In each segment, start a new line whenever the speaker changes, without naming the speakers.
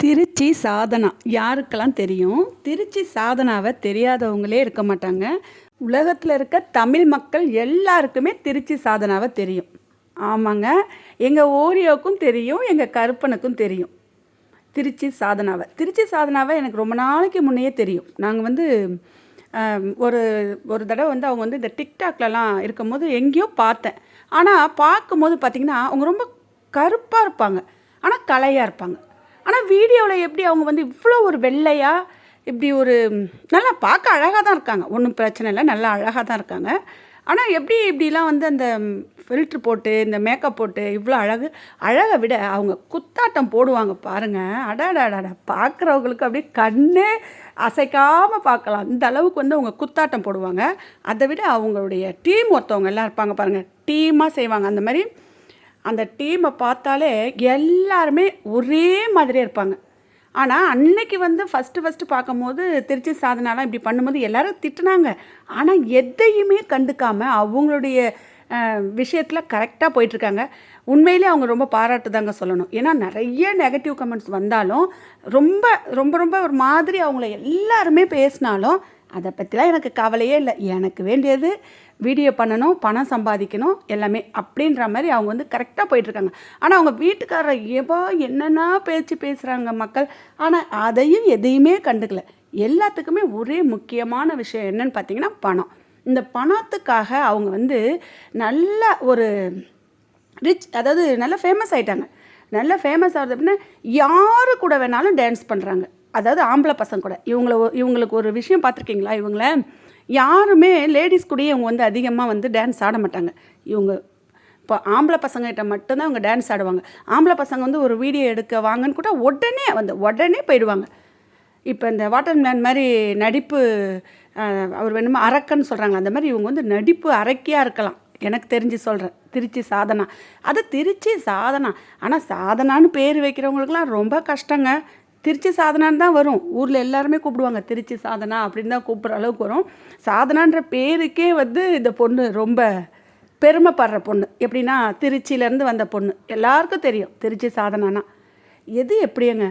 திருச்சி சாதனா. யாருக்கெல்லாம் தெரியும்? திருச்சி சாதனாவை தெரியாதவங்களே இருக்க மாட்டாங்க. உலகத்தில் இருக்க தமிழ் மக்கள் எல்லாருக்குமே திருச்சி சாதனாவை தெரியும். ஆமாங்க. எங்கள் ஓரியோக்கும் தெரியும் எங்கள் கருப்பனுக்கும் தெரியும். திருச்சி சாதனாவை. திருச்சி சாதனாவை எனக்கு ரொம்ப நாளைக்கு முன்னையே தெரியும். நாங்கள் வந்து ஒரு ஒரு தடவை வந்து அவங்க வந்து இந்த டிக்டாக்லலாம் இருக்கும்போது எங்கேயோ பார்த்தேன். ஆனால் பார்க்கும்போது பார்த்திங்கன்னா அவங்க ரொம்ப கருப்பாக இருப்பாங்க. ஆனால் கலையாக இருப்பாங்க. ஆனால் வீடியோவில் எப்படி அவங்க வந்து இவ்வளோ ஒரு வெள்ளையாக இப்படி ஒரு நல்லா பார்க்க அழகாக தான் இருக்காங்க. ஒன்றும் பிரச்சனை இல்லை. நல்லா அழகாக தான் இருக்காங்க. ஆனால் எப்படி இப்படிலாம் வந்து அந்த ஃபில்ட்ரு போட்டு இந்த மேக்கப் போட்டு இவ்வளோ அழகு அழகை விட அவங்க குத்தாட்டம் போடுவாங்க பாருங்கள் அடாடாடாடா பார்க்குறவங்களுக்கு அப்படியே கண்ணே அசைக்காமல் பார்க்கலாம் இந்த அளவுக்கு வந்து அவங்க குத்தாட்டம் போடுவாங்க அதை விட அவங்களுடைய டீம் ஒருத்தவங்க எல்லாம் இருப்பாங்க பாருங்கள் டீமாக செய்வாங்க அந்த மாதிரி அந்த டீமை பார்த்தாலே எல்லாருமே ஒரே மாதிரியே இருப்பாங்க. ஆனால் அன்னைக்கு வந்து ஃபஸ்ட்டு ஃபஸ்ட்டு பார்க்கும்போது திருச்சி சாதனாலாம் இப்படி பண்ணும்போது எல்லோரும் திட்டுனாங்க. ஆனால் எதையுமே கண்டுக்காமல் அவங்களுடைய விஷயத்தில் கரெக்டாக போயிட்டுருக்காங்க. உண்மையிலே அவங்க ரொம்ப பாராட்டுதாங்க சொல்லணும். ஏன்னா நிறைய நெகட்டிவ் கமெண்ட்ஸ் வந்தாலும் ரொம்ப ரொம்ப ரொம்ப ஒரு மாதிரி அவங்கள எல்லாருமே பேசினாலும் அதை பற்றிலாம் எனக்கு கவலையே இல்லை. எனக்கு வேண்டியது வீடியோ பண்ணணும் பணம் சம்பாதிக்கணும் எல்லாமே அப்படின்ற மாதிரி அவங்க வந்து கரெக்டாக போயிட்டுருக்காங்க. ஆனால் அவங்க வீட்டுக்காரர் ஏவா என்னென்னா பேச்சு பேசுகிறாங்க மக்கள். ஆனால் அதையும் எதையுமே கண்டுக்கல. எல்லாத்துக்குமே ஒரே முக்கியமான விஷயம் என்னன்னு பார்த்தீங்கன்னா பணம். இந்த பணத்துக்காக அவங்க வந்து நல்ல ஒரு ரிச் அதாவது நல்லா ஃபேமஸ் ஆகிட்டாங்க நல்லா ஃபேமஸ் ஆகுது அப்படின்னா யாரு கூட வேணாலும் டான்ஸ் பண்ணுறாங்க அதாவது ஆம்பளை பசங்க கூட. இவங்கள ஒ- இவங்களுக்கு ஒரு விஷயம் பார்த்துருக்கீங்களா இவங்கள யாருமே லேடிஸ் கூடயே இவங்க வந்து அதிகமாக வந்து டான்ஸ் ஆட மாட்டாங்க. இவங்க இப்போ ஆம்பளை பசங்ககிட்ட மட்டும்தான் அவங்க டான்ஸ் ஆடுவாங்க. ஆம்பளை பசங்க வந்து ஒரு வீடியோ எடுக்க வாங்கன்னு கூட உடனே வந்து உடனே போயிடுவாங்க. இப்போ இந்த வாட்டர் மேன் மாதிரி நடிப்பு அவர் வேணுமா அரக்கன்னு சொல்கிறாங்க அந்த மாதிரி இவங்க வந்து நடிப்பு அரக்கியாக இருக்கலாம். எனக்கு தெரிஞ்சு சொல்கிறேன் திருச்சி சாதனா. அது திருச்சி சாதனா. ஆனால் சாதனான்னு பேர் வைக்கிறவங்களுக்குலாம் ரொம்ப கஷ்டங்க. திருச்சி சாதனான்னு தான் வரும். ஊரில் எல்லாருமே கூப்பிடுவாங்க திருச்சி சாதனா அப்படின்னு தான் கூப்பிட்ற அளவுக்கு வரும். சாதனான்ற பேருக்கே வந்து இந்த பொண்ணு ரொம்ப பெருமைப்படுற பொண்ணு. எப்படின்னா திருச்சியிலேருந்து வந்த பொண்ணு. எல்லாருக்கும் தெரியும் திருச்சி சாதனானா. எது எப்படிங்க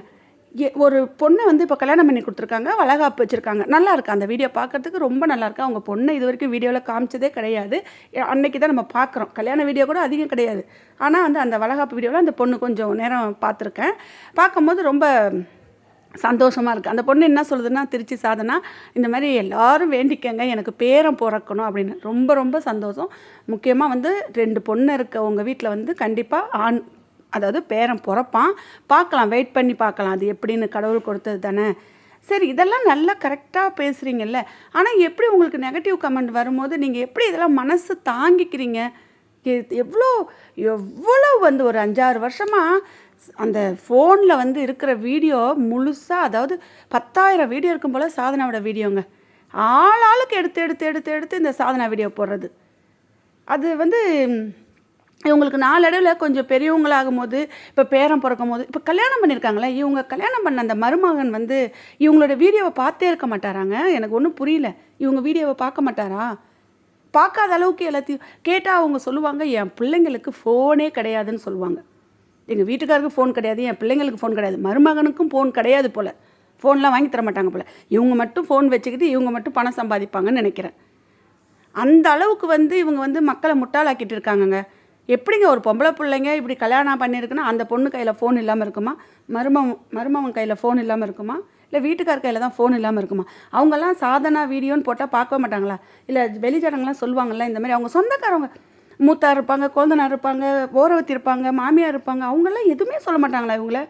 எ- ஒரு பொண்ணை வந்து இப்போ கல்யாணம் பண்ணி கொடுத்துருக்காங்க வளகாப்பு வச்சுருக்காங்க. நல்லா இருக்கு? அந்த வீடியோ பார்க்கறதுக்கு ரொம்ப நல்லா இருக்கு? அவங்க பொண்ணை இது வரைக்கும் வீடியோவில் காமிச்சதே கிடையாது. அன்னைக்கு தான் நம்ம பார்க்குறோம். கல்யாண வீடியோ கூட அதிகம் கிடையாது. ஆனால் வந்து அந்த வளகாப்பு வீடியோவில் அந்த பொண்ணு கொஞ்சம் நேரம் பார்த்துருக்கேன். பார்க்கும்போது ரொம்ப சந்தோஷமாக இருக்குது அந்த பொண்ணு என்ன சொல்லுதுன்னா திருச்சி சாதனா இந்த மாதிரி எல்லாரும் வேண்டிக்கங்க எனக்கு பேரம் பிறக்கணும் அப்படின்னு. ரொம்ப ரொம்ப சந்தோஷம். முக்கியமாக வந்து ரெண்டு பொண்ணு இருக்க உங்கள் வீட்டில் வந்து கண்டிப்பாக ஆண் அதாவது பேரன் பிறப்பான். பார்க்கலாம் வெயிட் பண்ணி பார்க்கலாம். அது எப்படின்னு கடவுள் கொடுத்தது தானே. சரி இதெல்லாம் நல்லா கரெக்டாக பேசுகிறீங்கல்ல ஆனால் எப்படி உங்களுக்கு நெகட்டிவ் கமெண்ட் வரும்போது நீங்கள் எப்படி இதெல்லாம் மனசு தாங்கிக்கிறீங்க? எவ்வளோ எவ்வளோ வந்து ஒரு அஞ்சாறு வருஷமாக அந்த ஃபோனில் வந்து இருக்கிற வீடியோ முழுசாக அதாவது பத்தாயிரம் வீடியோ இருக்கும் போல் சாதனாவோட வீடியோங்க ஆளாளுக்கு எடுத்து எடுத்து எடுத்து எடுத்து இந்த சாதனா வீடியோ போடுறது. அது வந்து இவங்களுக்கு நாளடைவில் கொஞ்சம் பெரியவங்களாகும் போது இப்போ பேரம் பிறக்கும் போது இப்போ கல்யாணம் பண்ணியிருக்காங்களே இவங்க கல்யாணம் பண்ண அந்த மருமகன் வந்து இவங்களோட வீடியோவை பார்த்தே இருக்க மாட்டாராங்க? எனக்கு ஒன்றும் புரியல. இவங்க வீடியோவை பார்க்க மாட்டாரா? பார்க்காத அளவுக்கு எல்லாத்தையும் கேட்டால் அவங்க சொல்லுவாங்க என் பிள்ளைங்களுக்கு ஃபோனே கிடையாதுன்னு சொல்லுவாங்க. எங்கள் வீட்டுக்காருக்கு ஃபோன் கிடையாது என் பிள்ளைங்களுக்கு ஃபோன் கிடையாது. மருமகனுக்கும் ஃபோன் கிடையாது போல். ஃபோன்லாம் வாங்கி தர மாட்டாங்க போல். இவங்க மட்டும் ஃபோன் வச்சுக்கிட்டு இவங்க மட்டும் பணம் சம்பாதிப்பாங்கன்னு நினைக்கிறேன். அந்த அளவுக்கு வந்து இவங்க வந்து மக்களை முட்டாளாக்கிட்டு இருக்காங்கங்க. எப்படிங்க ஒரு பொம்பளை பிள்ளைங்க இப்படி கல்யாணம் பண்ணியிருக்குன்னா அந்த பொண்ணு கையில் ஃபோன் இல்லாமல் இருக்குமா? மருமவன் மருமவன் கையில் ஃபோன் இல்லாமல் இருக்குமா? இல்லை வீட்டுக்கார் கையில் தான் ஃபோன் இல்லாமல் இருக்குமா? அவங்கெல்லாம் சாதனா வீடியோன்னு போட்டால் பார்க்க மாட்டாங்களா? இல்லை வெளிச்சடங்கெலாம் சொல்லுவாங்கள்ல இந்த மாதிரி அவங்க சொந்தக்காரவங்க மூத்தார் இருப்பாங்க குழந்தனார் இருப்பாங்க ஓரவத்தி இருப்பாங்க மாமியார் இருப்பாங்க அவங்களாம் எதுவுமே சொல்ல மாட்டாங்களா இவங்கள?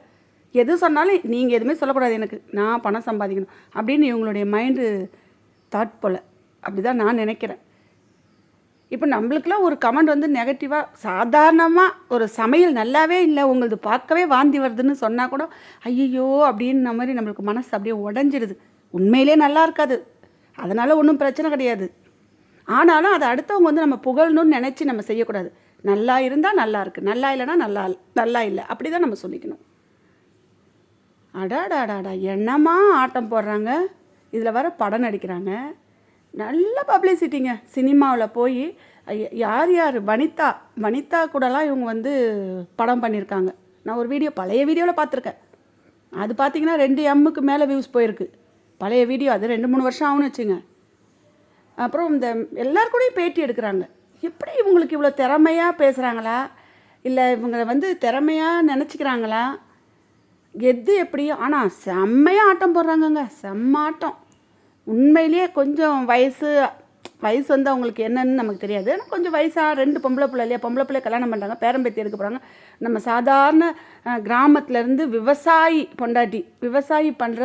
எது சொன்னாலும் நீங்கள் எதுவுமே சொல்லக்கூடாது எனக்கு. நான் பணம் சம்பாதிக்கணும் அப்படின்னு இவங்களுடைய மைண்டு தாட் போல். அப்படி தான் நான் நினைக்கிறேன். இப்போ நம்மளுக்குலாம் ஒரு கமெண்ட் வந்து நெகட்டிவாக சாதாரணமாக ஒரு சமையல் நல்லாவே இல்லை உங்களது பார்க்கவே வாந்தி வருதுன்னு சொன்னால் கூட ஐயோ அப்படின்ற மாதிரி நம்மளுக்கு மனசு அப்படியே உடஞ்சிடுது உண்மையிலே நல்லா இருக்காது. அதனால் ஒன்றும் பிரச்சனை கிடையாது. ஆனாலும் அதை அடுத்தவங்க வந்து நம்ம புகழணும்னு நினச்சி நம்ம செய்யக்கூடாது. நல்லா இருந்தால் நல்லா இருக்குது நல்லா இல்லைன்னா நல்லா நல்லா இல்லை. அப்படி தான் நம்ம சொல்லிக்கணும். அடாடாடாடா என்னம்மா ஆட்டம் போடுறாங்க? இதில் வர படம் நடிக்கிறாங்க. நல்ல பப்ளிசிட்டிங்க. சினிமாவில் போய் யார் யார்? வனிதா. வனிதா கூடலாம் இவங்க வந்து படம் பண்ணியிருக்காங்க நான் ஒரு வீடியோ பழைய வீடியோவில் பார்த்துருக்கேன் அது பார்த்தீங்கன்னா ரெண்டு எம்முக்கு மேலே வியூஸ் போயிருக்கு. பழைய வீடியோ அது ரெண்டு மூணு வருஷம் ஆகும்னு வச்சுங்க. அப்புறம் இந்த எல்லாருக்கூடையும் கூடயும் பேட்டி எடுக்கிறாங்க. எப்படி இவங்களுக்கு இவ்வளோ திறமையாக பேசுகிறாங்களா இல்லை இவங்களை வந்து திறமையாக நினச்சிக்கிறாங்களா? எது எப்படியோ ஆனால் செம்மையாக ஆட்டம் போடுறாங்கங்க. செம்ம ஆட்டம். உண்மையிலேயே கொஞ்சம் வயசு வயசு வந்து அவங்களுக்கு என்னன்னு நமக்கு தெரியாது. ஆனால் கொஞ்சம் வயசாக ரெண்டு பொம்பளை பிள்ளை இல்லையா? பொம்பளை பிள்ளை கல்யாணம் பண்ணுறாங்க பேரம்பேத்தி எடுக்க போகிறாங்க நம்ம சாதாரண கிராமத்துலேருந்து விவசாயி பொண்டாட்டி விவசாயி பண்ணுற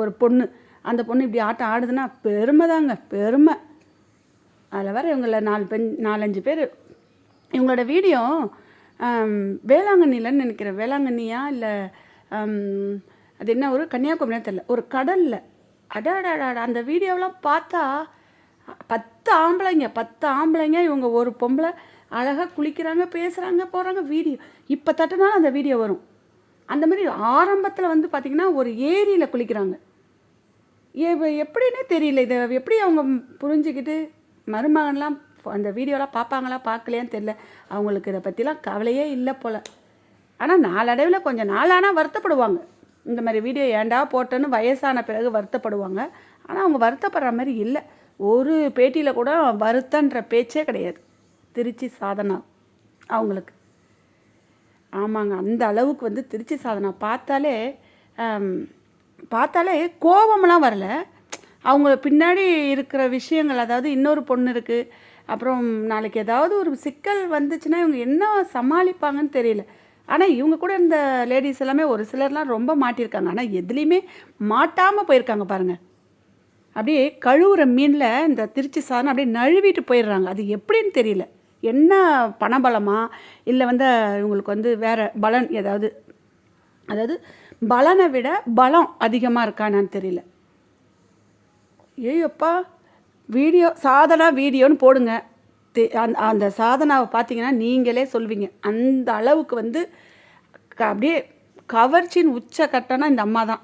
ஒரு பொண்ணு அந்த பொண்ணு இப்படி ஆட்டம் ஆடுதுன்னா பெருமை தாங்க பெருமை. அதில் வர இவங்கள நாலு பெண் நாலஞ்சு பேர். இவங்களோட வீடியோ வேளாங்கண்ணிலன்னு நினைக்கிறேன். வேளாங்கண்ணியா இல்லை அது என்ன ஒரு கன்னியாகுமரியா தெரியல. ஒரு கடலில். அடாடாடா அந்த வீடியோவெலாம் பார்த்தா பத்து ஆம்பளைங்க பத்து ஆம்பளைங்க இவங்க ஒரு பொம்பளை அழகாக குளிக்கிறாங்க பேசுகிறாங்க போகிறாங்க வீடியோ. இப்போ தட்டினாலும் அந்த வீடியோ வரும். அந்த மாதிரி ஆரம்பத்தில் வந்து பார்த்திங்கன்னா ஒரு ஏரியில் குளிக்கிறாங்க. எப்படின்னே தெரியல. இதை எப்படி அவங்க புரிஞ்சுக்கிட்டு மருமகன்லாம் அந்த வீடியோலாம் பார்ப்பாங்களா பார்க்கலையான்னு தெரில அவங்களுக்கு இதை பற்றிலாம் கவலையே இல்லை போல். ஆனால் நாளடைவில் கொஞ்சம் நாளானால் வருத்தப்படுவாங்க. இந்த மாதிரி வீடியோ ஏன்டா போட்டேன்னு வயசான பிறகு வருத்தப்படுவாங்க. ஆனால் அவங்க வருத்தப்படுற மாதிரி இல்லை. ஒரு பேட்டியில் கூட வருத்தன்ற பேச்சே கிடையாது. திருச்சி சாதனா அவங்களுக்கு. ஆமாங்க அந்த அளவுக்கு வந்து திருச்சி சாதனா பார்த்தாலே பார்த்தாலே கோபம்லாம் வரல. அவங்க பின்னாடி இருக்கிற விஷயங்கள் அதாவது இன்னொரு பொண்ணு இருக்குது அப்புறம் நாளைக்கு ஏதாவது ஒரு சிக்கல் வந்துச்சுன்னா இவங்க என்ன சமாளிப்பாங்கன்னு தெரியல. ஆனால் இவங்க கூட இந்த லேடிஸ் எல்லாமே ஒரு சிலர்லாம் ரொம்ப மாட்டியிருக்காங்க. ஆனால் எதுலேயுமே மாட்டாமல் போயிருக்காங்க பாருங்கள் அப்படியே கழுவுற மீனில் இந்த திருச்சி சாதனம் அப்படியே நழுவிட்டு போயிடுறாங்க. அது எப்படின்னு தெரியல. என்ன பணபலமா? இல்லை வந்து இவங்களுக்கு வந்து வேறு பலன் ஏதாவது? அதாவது பலனை விட பலம் அதிகமாக இருக்கானான்னு தெரியல. ஏய்யப்பா வீடியோ சாதனா வீடியோன்னு போடுங்க. அந்த அந்த சாதனாவை பார்த்தீங்கன்னா நீங்களே சொல்வீங்க. அந்த அளவுக்கு வந்து க- அப்படியே கவர்ச்சின்னு உச்ச கட்டனா இந்த அம்மா தான்.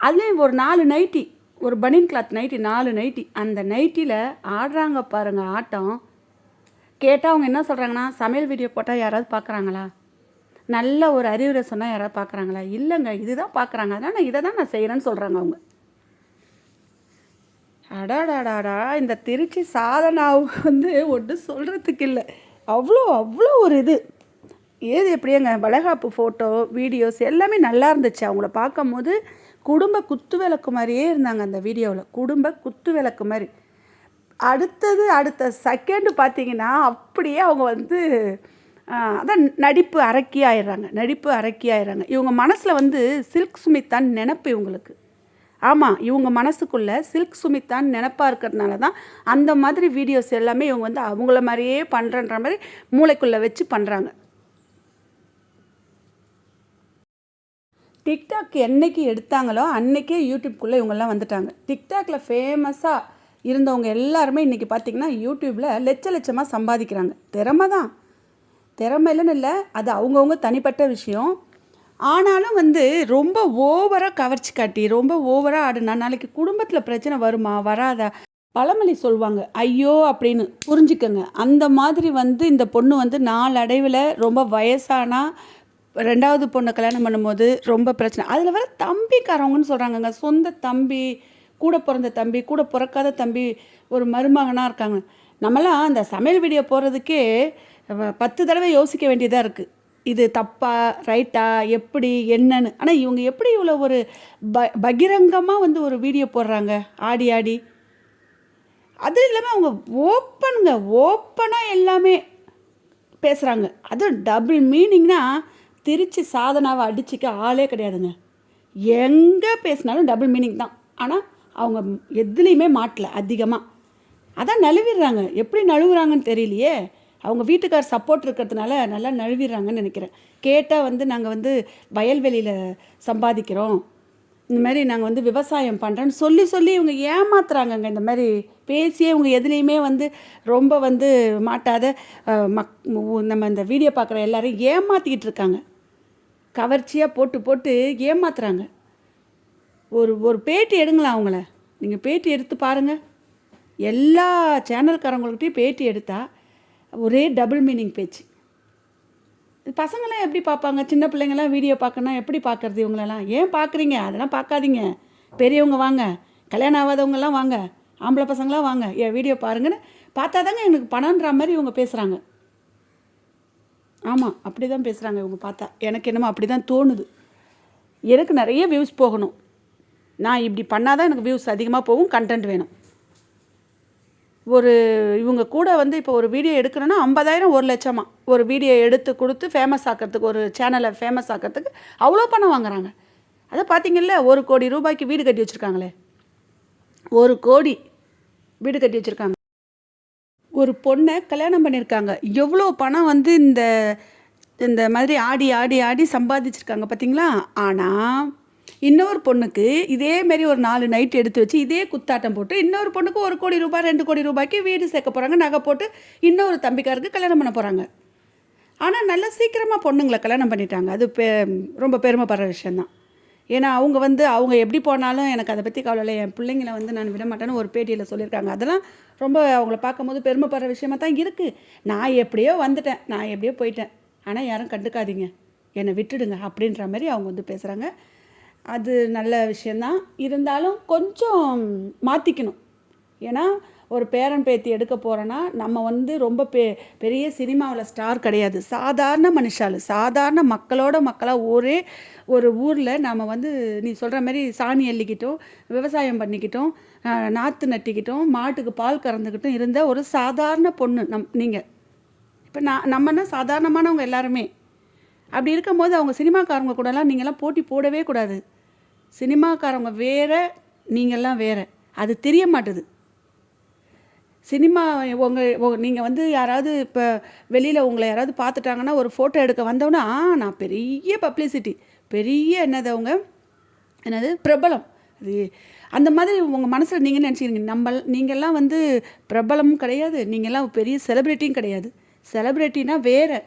அதுலேயும் ஒரு நாலு நைட்டி ஒரு பனியன் கிளாத் நைட்டி நாலு நைட்டி. அந்த நைட்டியில் ஆடுறாங்க பாருங்கள் ஆட்டம். கேட்டால் அவங்க என்ன சொல்கிறாங்கன்னா சமையல் வீடியோ போட்டால் யாராவது பார்க்குறாங்களா நல்ல ஒரு அறிவுரை சொன்னால் யாராவது பார்க்குறாங்களா இல்லைங்க இதுதான் பார்க்குறாங்க அதனால் நான் இதை தான் நான் செய்கிறேன்னு சொல்கிறாங்க அவங்க. அடாடாடாடா இந்த திருச்சி சாதனாவுக்கு வந்து ஒன்றும் சொல்கிறதுக்கு இல்லை. அவ்வளோ அவ்வளோ ஒரு இது. ஏது எப்படியாங்க வளகாப்பு ஃபோட்டோ வீடியோஸ் எல்லாமே நல்லா இருந்துச்சு. அவங்கள பார்க்கும்போது குடும்ப குத்து விளக்கு மாதிரியே இருந்தாங்க அந்த வீடியோவில் குடும்ப குத்து விளக்கு மாதிரி. அடுத்தது அடுத்த செகண்டு பார்த்தீங்கன்னா அப்படியே அவங்க வந்து அதான் நடிப்பு அரக்கி ஆயிடுறாங்க. நடிப்பு அரக்கி ஆயிடுறாங்க. இவங்க மனசில் வந்து சில்க் சுமித்தான் நினப்பு இவங்களுக்கு. ஆமாம் இவங்க மனசுக்குள்ள சில்க் சுமித்தான் நினப்பாக இருக்கிறதுனால தான் அந்த மாதிரி வீடியோஸ் எல்லாமே இவங்க வந்து அவங்கள மாதிரியே பண்ணுறன்ற மாதிரி மூளைக்குள்ளே வச்சு பண்ணுறாங்க டிக்டாக் என்னைக்கு எடுத்தாங்களோ அன்னைக்கே யூடியூப்குள்ளே இவங்கெல்லாம் வந்துட்டாங்க. டிக்டாக்ல ஃபேமஸாக இருந்தவங்க எல்லாருமே இன்றைக்கி பார்த்தீங்கன்னா யூடியூப்பில் லட்ச லட்சமாக சம்பாதிக்கிறாங்க. திறமை தான். திறமை இல்லைன்னு இல்லை அது அவங்கவுங்க தனிப்பட்ட விஷயம். ஆனாலும் வந்து ரொம்ப ஓவராக கவர்ச்சி காட்டி ரொம்ப ஓவராக ஆடுனா நாளைக்கு குடும்பத்தில் பிரச்சனை வருமா வராதா? பழமொழி சொல்லுவாங்க ஐயோ அப்படின்னு புரிஞ்சுக்கோங்க. அந்த மாதிரி வந்து இந்த பொண்ணு வந்து நாளடைவில் ரொம்ப வயசானா ரெண்டாவது பொண்ணை கல்யாணம் பண்ணும்போது ரொம்ப பிரச்சனை. அதில் வர தம்பிக்காரவங்கன்னு சொல்கிறாங்கங்க சொந்த தம்பி கூட பிறந்த தம்பி கூட பிறக்காத தம்பி ஒரு மருமகனாக இருக்காங்க. நம்மளாம் அந்த சமையல் வீடியோ போகிறதுக்கே பத்து தடவை யோசிக்க வேண்டியதாக இருக்குது இது தப்பா ரைட்டா எப்படி என்னன்னு. ஆனால் இவங்க எப்படி இவ்வளோ ஒரு ப பகிரங்கமாக வந்து ஒரு வீடியோ போடுறாங்க? ஆடி ஆடி. அது இல்லாமல் அவங்க ஓப்பனுங்க ஓப்பனாக எல்லாமே பேசுகிறாங்க அதுவும் டபுள் மீனிங்னா திருச்சி சாதனாவை அடிச்சுக்க ஆளே கிடையாதுங்க. எங்கே பேசினாலும் டபுள் மீனிங் தான். ஆனால் அவங்க எதுலேயுமே மாட்டல அதிகமாக அதான் நழுவிடுறாங்க. எப்படி நழுவுறாங்கன்னு தெரியலையே. அவங்க வீட்டுக்கார் சப்போர்ட் இருக்கிறதுனால நல்லா நழுவிடுறாங்கன்னு நினைக்கிறேன். கேட்டால் வந்து நாங்கள் வந்து வயல்வெளியில் சம்பாதிக்கிறோம். இந்த மாதிரி நாங்கள் வந்து விவசாயம் பண்ணுறோன்னு சொல்லி சொல்லி இவங்க ஏமாத்துறாங்கங்க. இந்த மாதிரி பேசியே இவங்க எதுலேயுமே வந்து ரொம்ப வந்து மாட்டாத மக் நம்ம இந்த வீடியோ பார்க்குற எல்லாரையும் ஏமாற்றிக்கிட்டு இருக்காங்க. கவர்ச்சியாக போட்டு போட்டு ஏமாத்துறாங்க. ஒரு ஒரு பேட்டி எடுங்களா அவங்கள. நீங்கள் பேட்டி எடுத்து பாருங்கள் எல்லா சேனல்காரங்கள்கிட்டையும் பேட்டி எடுத்தால் ஒரே டபுள் மீனிங் பேச்சு. பசங்களாம் எப்படி பார்ப்பாங்க? சின்ன பிள்ளைங்களாம் வீடியோ பார்க்கணும் எப்படி பார்க்குறது இவங்களெல்லாம்? ஏன் பார்க்குறீங்க? அதெல்லாம் பார்க்காதீங்க. பெரியவங்க வாங்க. கல்யாணம் ஆகாதவங்கெல்லாம் வாங்க. ஆம்பளை பசங்களாம் வாங்க. என் வீடியோ பாருங்கன்னு பார்த்தா தாங்க எனக்கு பணன்ற மாதிரி இவங்க பேசுகிறாங்க ஆமாம் அப்படி தான் பேசுகிறாங்க இவங்க பார்த்தா. எனக்கு என்னமோ அப்படி தான் தோணுது. எனக்கு நிறைய வியூஸ் போகணும். நான் இப்படி பண்ணால் தான் எனக்கு வியூஸ் அதிகமாக போகும் கண்டென்ட் வேணும். ஒரு இவங்க கூட வந்து இப்போ ஒரு வீடியோ எடுக்கணும்னா ஐம்பதாயிரம் ஒரு லட்சமாக ஒரு வீடியோ எடுத்து கொடுத்து ஃபேமஸ் ஆக்கிறதுக்கு ஒரு சேனலை ஃபேமஸ் ஆக்கிறதுக்கு அவ்வளோ பணம் வாங்குறாங்க. அதை பார்த்தீங்கல்ல ஒரு கோடி ரூபாய்க்கு வீடு கட்டி வச்சுருக்காங்களே. ஒரு கோடி வீடு கட்டி வச்சுருக்காங்க. ஒரு பொண்ணை கல்யாணம் பண்ணியிருக்காங்க. எவ்வளோ பணம் வந்து இந்த இந்த மாதிரி ஆடி ஆடி ஆடி சம்பாதிச்சிருக்காங்க பார்த்தீங்களா ஆனால் இன்னொரு பொண்ணுக்கு இதேமாரி ஒரு நாலு நைட் எடுத்து வச்சு இதே குத்தாட்டம் போட்டு இன்னொரு பொண்ணுக்கு ஒரு கோடி ரூபாய் ரெண்டு கோடி ரூபாய்க்கு வீடு சேர்க்க போகிறாங்க நகை போட்டு இன்னொரு தம்பிக்காருக்கு கல்யாணம் பண்ண போகிறாங்க ஆனால் நல்லா சீக்கிரமாக பொண்ணுங்களை கல்யாணம் பண்ணிட்டாங்க. அது பெ ரொம்ப பெருமைப்படுற விஷயந்தான் ஏன்னா அவங்க வந்து அவங்க எப்படி போனாலும் எனக்கு அதை பற்றி கவலை இல்லை. என் பிள்ளைங்களை வந்து நான் விட மாட்டேன்னு ஒரு பேட்டியில் சொல்லியிருக்காங்க. அதெல்லாம் ரொம்ப அவங்கள பார்க்கும்போது பெருமைப்படுற விஷயமா தான் இருக்குது நான் எப்படியோ வந்துட்டேன். நான் எப்படியோ போயிட்டேன். ஆனால் யாரும் கண்டுக்காதீங்க. என்னை விட்டுடுங்க அப்படின்ற மாதிரி அவங்க வந்து பேசுகிறாங்க அது நல்ல விஷயந்தான். இருந்தாலும் கொஞ்சம் மாற்றிக்கணும் ஏன்னா ஒரு பேரன் பேத்தி எடுக்க போகிறோன்னா நம்ம வந்து ரொம்ப பெ பெரிய சினிமாவில் ஸ்டார் கிடையாது. சாதாரண மனுஷாள் சாதாரண மக்களோட மக்களாக ஒரே ஒரு ஊரில் நாம் வந்து நீ சொல்கிற மாதிரி சாணி அள்ளிக்கிட்டோம் விவசாயம் பண்ணிக்கிட்டோம் நாற்று நட்டிக்கிட்டோம் மாட்டுக்கு பால் கறந்துக்கிட்டும் இருந்த ஒரு சாதாரண பொண்ணு நம் நீங்கள் இப்போ நான் நம்மன்னா சாதாரணமானவங்க எல்லாருமே. அப்படி இருக்கும்போது அவங்க சினிமாக்காரங்க கூடலாம் நீங்கள்லாம் போட்டி போடவே கூடாது. சினிமாக்காரவங்க வேறு நீங்கள்லாம் வேற. அது தெரிய மாட்டுது. சினிமா உங்கள் நீங்கள் வந்து யாராவது இப்போ வெளியில் உங்களை யாராவது பார்த்துட்டாங்கன்னா ஒரு ஃபோட்டோ எடுக்க வந்தோன்னா ஆ நான் பெரிய பப்ளிசிட்டி பெரிய என்னது அவங்க? என்னது? பிரபலம். அது அந்த மாதிரி உங்கள் மனசில் நீங்கள் நினச்சிக்கிறீங்க? நம்ம நீங்கள்லாம் வந்து பிரபலமும் கிடையாது. நீங்கள்லாம் பெரிய செலிப்ரிட்டியும் கிடையாது. செலிப்ரிட்டினா வேறு.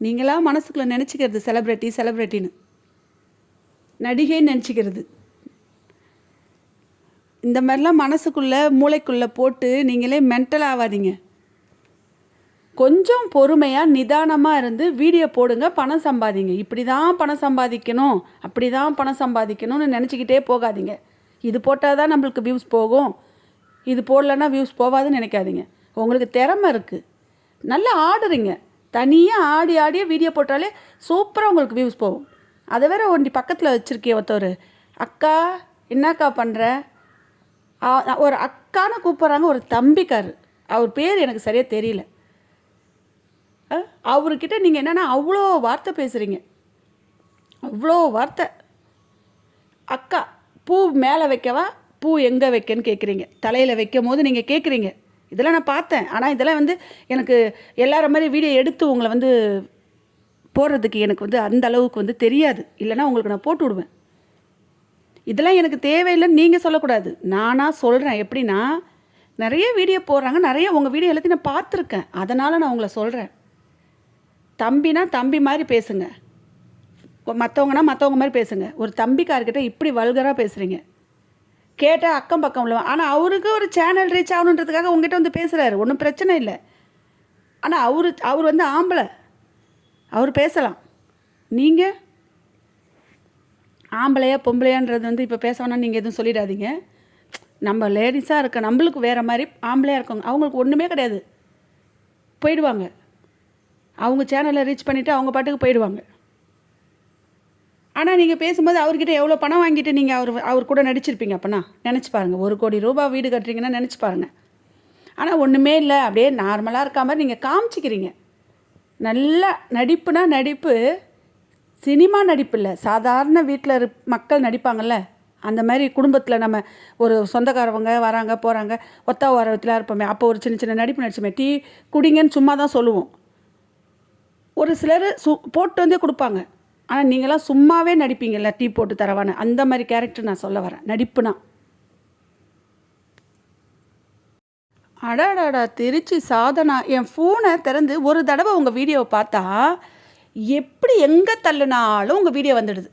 நீங்களாம் மனசுக்குள்ளே நினச்சிக்கிறது செலிப்ரிட்டி செலிப்ரிட்டின்னு நடிகைன்னு நினச்சிக்கிறது. இந்த மாதிரிலாம் மனசுக்குள்ளே மூளைக்குள்ளே போட்டு நீங்களே மென்டல் ஆகாதீங்க கொஞ்சம் பொறுமையாக நிதானமாக இருந்து வீடியோ போடுங்க பணம் சம்பாதிங்க. இப்படி தான் பணம் சம்பாதிக்கணும் அப்படி தான் பணம் சம்பாதிக்கணும்னு நினச்சிக்கிட்டே போகாதீங்க. இது போட்டால் தான் நம்மளுக்கு வியூஸ் போகும். இது போடலன்னா வியூஸ் போகாதுன்னு நினைக்காதீங்க. உங்களுக்கு திறமை இருக்குது நல்லா ஆடுறீங்க. தனியாக ஆடி ஆடியே வீடியோ போட்டாலே சூப்பராக உங்களுக்கு வியூஸ் போகும். அதை வேற ஒண்டி பக்கத்தில் வச்சுருக்கே ஒருத்தர் அக்கா என்னக்கா பண்ணுற ஒரு அக்கான்னு கூப்பிட்றாங்க ஒரு தம்பிக்கார். அவர் பேர் எனக்கு சரியாக தெரியல. அவர்கிட்ட நீங்கள் என்னென்னா அவ்வளோ வார்த்தை பேசுகிறீங்க அவ்வளோ வார்த்தை. அக்கா பூ மேலே வைக்கவா? பூ எங்கே வைக்கன்னு கேட்குறீங்க தலையில் வைக்கும் போது நீங்கள் கேட்குறீங்க இதெல்லாம் நான் பார்த்தேன். ஆனால் இதெல்லாம் வந்து எனக்கு எல்லார மாதிரி வீடியோ எடுத்து உங்களை வந்து போடுறதுக்கு எனக்கு வந்து அந்த அளவுக்கு வந்து தெரியாது. இல்லைன்னா உங்களுக்கு நான் போட்டு விடுவேன். இதெல்லாம் எனக்கு தேவையில்லைன்னு நீங்கள் சொல்லக்கூடாது. நானாக சொல்கிறேன் எப்படின்னா நிறைய வீடியோ போடுறாங்க. நிறைய உங்கள் வீடியோ எல்லாத்தையும் நான் பார்த்துருக்கேன். அதனால் நான் உங்களை சொல்கிறேன் தம்பினா தம்பி மாதிரி பேசுங்க. மற்றவங்கன்னா மற்றவங்க மாதிரி பேசுங்க. ஒரு தம்பிக்கார்கிட்ட இப்படி வல்கராக பேசுகிறீங்க கேட்டால் அக்கம் பக்கம் உள்ள ஆனால் அவருக்கு ஒரு சேனல் ரீச் ஆகணுன்றதுக்காக உங்ககிட்ட வந்து பேசுகிறாரு ஒன்றும் பிரச்சனை இல்லை. ஆனால் அவரு அவர் வந்து ஆம்பளை. அவர் பேசலாம். நீங்கள் ஆம்பளையா பொம்பளையான்றது வந்து இப்போ பேச வேணாம் நீங்கள் எதுவும் சொல்லிடாதீங்க. நம்ம லேடிஸாக இருக்க நம்மளுக்கு வேறு மாதிரி ஆம்பளையாக இருக்கவங்க அவங்களுக்கு ஒன்றுமே கிடையாது. போயிடுவாங்க. அவங்க சேனலை ரீச் பண்ணிவிட்டு அவங்க பாட்டுக்கு போயிடுவாங்க. ஆனால் நீங்கள் பேசும்போது அவர்கிட்ட எவ்வளோ பணம் வாங்கிட்டு நீங்கள் அவர் அவர் கூட நடிச்சிருப்பீங்க அப்போனா? நினச்சி பாருங்கள் ஒரு கோடி ரூபாய் வீடு கட்டுறீங்கன்னா நினச்சி பாருங்கள் ஆனால் ஒன்றுமே இல்லை. அப்படியே நார்மலாக இருக்க மாதிரி நீங்கள் காமிச்சிக்கிறீங்க. நல்ல நடிப்புனா நடிப்பு சினிமா நடிப்பு இல்லை. சாதாரண வீட்டில் மக்கள் நடிப்பாங்கல்ல. அந்த மாதிரி குடும்பத்தில் நம்ம ஒரு சொந்தக்காரவங்க வராங்க போகிறாங்க ஒத்தா ஓரத்தில் இருப்போமே அப்போ ஒரு சின்ன சின்ன நடிப்பு நடிச்சோமே டீ குடிங்கன்னு சும்மா தான் சொல்லுவோம். ஒரு சிலர் சு போட்டு வந்தே கொடுப்பாங்க. ஆனால் நீங்களாம் சும்மாவே நடிப்பீங்கல்ல டீ போட்டு தரவான்னு. அந்த மாதிரி கேரக்டர் நான் சொல்ல வரேன். நடிப்புனா. அடாடாடா திருச்சி சாதனா. என் ஃபோனை திறந்து ஒரு தடவை உங்கள் வீடியோவை பார்த்தா எப்படி எங்கே தள்ளுனாலும் உங்கள் வீடியோ வந்துடுது.